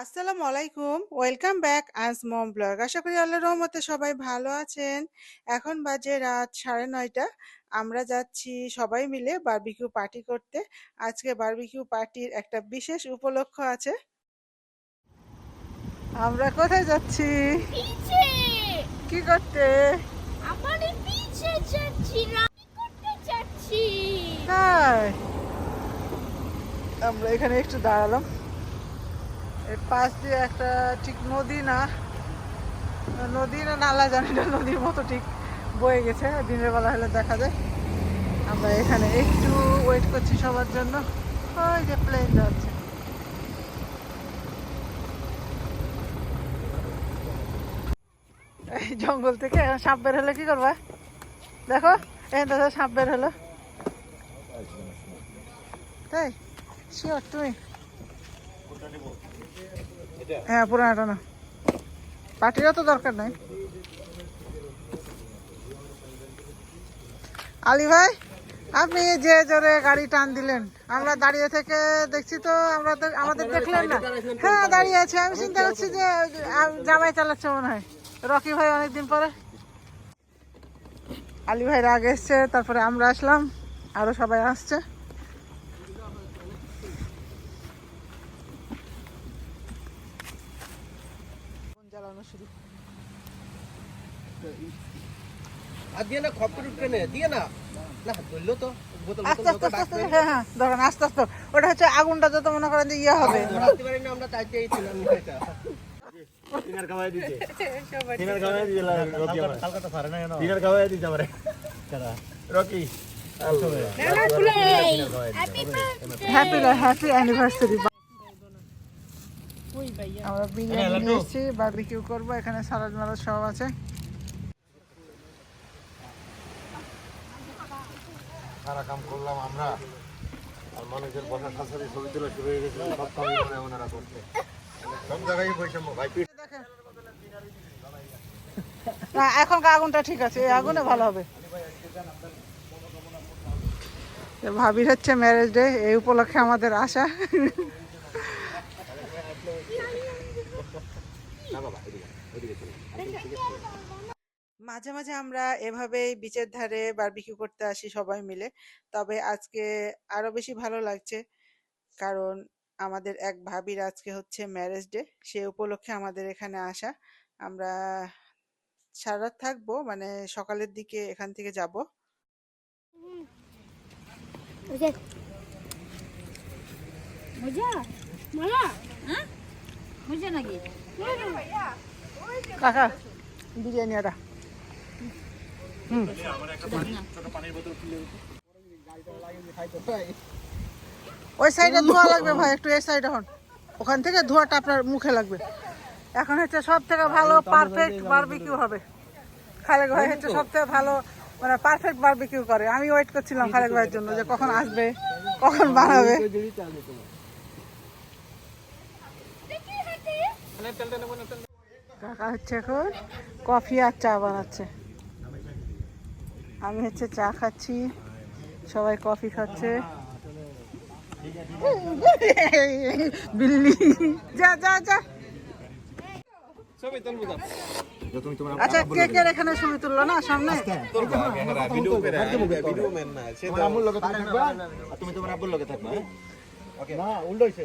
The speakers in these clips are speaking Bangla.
আসসালামু আলাইকুম। ওয়েলকাম ব্যাক আজ মম ব্লগ। আশা করি আল্লাহ রহমতে সবাই ভালো আছেন। এখন বাজে রাত সাড়ে নয়টা। আমরা যাচ্ছি সবাই মিলে বারবিকিউ পার্টি করতে। আজকে বারবিকিউ পার্টির একটা বিশেষ উপলক্ষ আছে। আমরা কোথায় যাচ্ছি? কি করতে? আমরা এখানে একটু দাঁড়ালাম। এর পাশ দিয়ে একটা ঠিক নদী না নদী না নালা জানি না, নদীর মতো ঠিক বয়ে গেছে। দিনের বেলা হলে দেখা যায়। আমরা এখানে একটু ওয়েট করছি সবার জন্য। ওই যে প্লেন যাচ্ছে। এই জঙ্গল থেকে সাপ বের হলে কি করবা? দেখো এখান থেকে সাপ বের হলো। তাই? শিওর তুমি। হ্যাঁ পুরানাটা না। পার্টিরও তো দরকার নাই। আলী ভাই আপনি যে জোরে গাড়ি টান দিলেন আমরা দাঁড়িয়ে থেকে দেখছি তো আমরা তো আমাদের দেখলেন না। হ্যাঁ দাঁড়িয়ে আছে। আমি চিন্তা করছি যে জামাই চালাচ্ছে মনে হয়। রকি ভাই অনেকদিন পরে। আলী ভাইরা আগে এসছে তারপরে আমরা আসলাম। আরও সবাই আসছে। আর দিয়ে না খপ্পর উঠবে না দিয়ে না। না ধরলো তো আস্তে আস্তে আস্তে আস্তে হ্যাঁ হ্যাঁ দেখেন আস্তে আস্তে। ওটা হচ্ছে আগুনটা যত মনে করেন যে ইয়ে হবে। আমরা চাইতেই ছিলাম ডিনার খাওয়াই দিছে। ডিনার খাওয়াই দিছে রকি আমার। কালকাটা সারে না কেন? ডিনার খাওয়াই দিছে আমারে। কারা? Rocky. Happy birthday happy happy anniversary আমরা বিরিয়ানি নিয়ে এসেছি বারবিকিউ করব এখানে সালাদ মালাদ সব আছে। সারা কাম করলাম আমরা। আর মানুষের বসা ছবি তোলা শুরু হয়ে সব কাম করে ওনারা সব জায়গায় ভাই না, এখনকার আগুনটা ঠিক আছে, এই আগুনে ভালো হবে। ভাবির হচ্ছে ম্যারেজ ডে এই উপলক্ষে আমাদের আশা মাঝে মাঝে আমরা এভাবেই বিচের ধারে বারবিকিউ করতে আসি সবাই মিলে। তবে আজকে আরও বেশি ভালো লাগছে কারণ আমাদের এক ভাবির আজকে হচ্ছে ম্যারেজ ডে সে উপলক্ষে আমাদের এখানে আসা। আমরা সারা থাকব মানে সকালের দিকে এখান থেকে যাব। হ্যাঁ? কাকা বিরিয়ানি আটা ওই সাইডে ধোয়া লাগবে ভাই, একটু এই সাইডে হন। ওখান থেকে ধোয়াটা আপনার মুখে লাগবে। এখন হচ্ছে সব থেকে ভালো পারফেক্ট বারবিকিউ হবে। খালেক ভাই হচ্ছে সব থেকে ভালো মানে পারফেক্ট বারবিকিউ করে। আমি ওয়েট করছিলাম খালেক ভাইয়ের জন্য যে কখন আসবে, কখন বানাবে। কাকা হচ্ছে এখন কফি আর চা বানাচ্ছে। আমি হচ্ছে চা খাচ্ছি। সবাই কফি খাচ্ছে। বিল্লি। যা যা যা। আচ্ছা কে কে এখানে ছবি তুললো? না সামনে। তুমি থাকবা। আর তুমি তোমার আব্বুর লগে থাকবা ওকে। না উল্টো হইছে।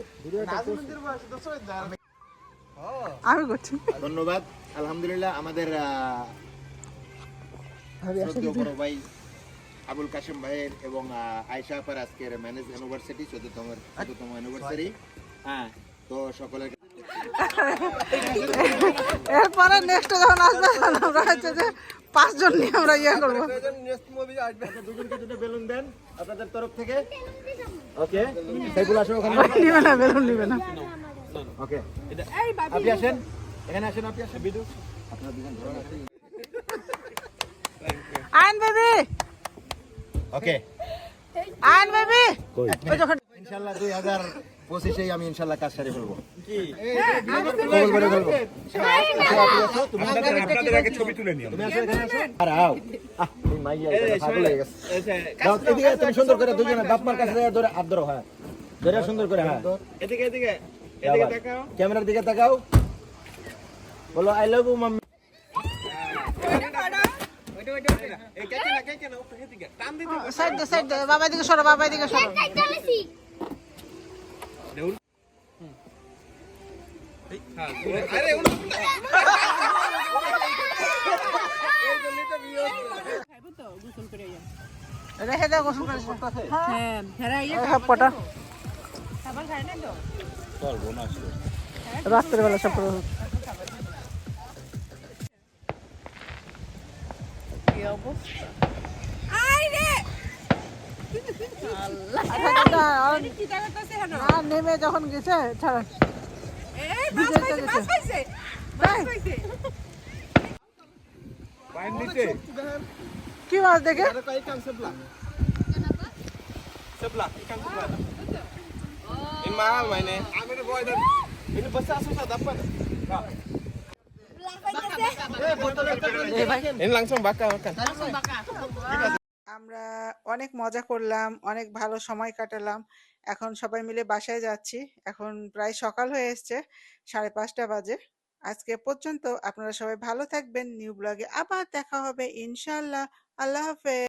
আমি করছি। ধন্যবাদ। আলহামদুলিল্লাহ আমাদের বড় ভাই আবুল কাশিম ভাইয়ের এবং আয়েশা আপার আজকের ম্যানেজ ইউনিভার্সিটি চোদ্দতম চোদ্দতম ইউনিভার্সিটি হ্যাঁ তো সকলের এরপরে নেক্সট যখন আসবে আমরা হচ্ছে যে পাঁচজন নিয়ে আমরা ইয়ে করব। আসবে দুজনকে দুটো বেলুন দেন আপনাদের তরফ থেকে। ওকে সেগুলো আসো ওখানে। নিবে না বেলুন নিবে না। ওকে আপনি আসেন। এখানে আসেন আপনি আসেন। বিদু। আপনারা দুজন ধরুন আইন বেবি। ওকে আইন বেবি। ইনশাআল্লাহ দুই হাজার পঁচিশেই আমি ইনশাআল্লাহ কাজ সারি ফেলব। কবল করে ফেলব। তুমি আসো এখানে আসো আর আও। আহ, এই মাইয়া পাগল হয়ে গেছে। দাও, এদিকে তুমি সুন্দর করে দুজনে বাপ মার কাছে ধরে হাত ধরো হ্যাঁ। ধরে সুন্দর করে হ্যাঁ। এদিকে এদিকে ক্যামেরার দিকে তাকাও। বলো আই লাভ ইউ মাম্মি দে বাবা দিকে সরো বাবা দিকে সরো। রেখে দাও গোসল করে সব কটা রাত্রেবেলা সব করে না নেমে যখন গেছে ছাড়া ভিজে তো গেছে। কি মাছ দেখে আমরা অনেক মজা করলাম, অনেক ভালো সময় কাটালাম। এখন সবাই মিলে বাসায় যাচ্ছি। এখন প্রায় সকাল হয়ে এসছে, সাড়ে পাঁচটা বাজে। আজকে পর্যন্ত আপনারা সবাই ভালো থাকবেন। নিউ ব্লগে আবার দেখা হবে ইনশাল্লাহ আল্লাহ হাফেজ।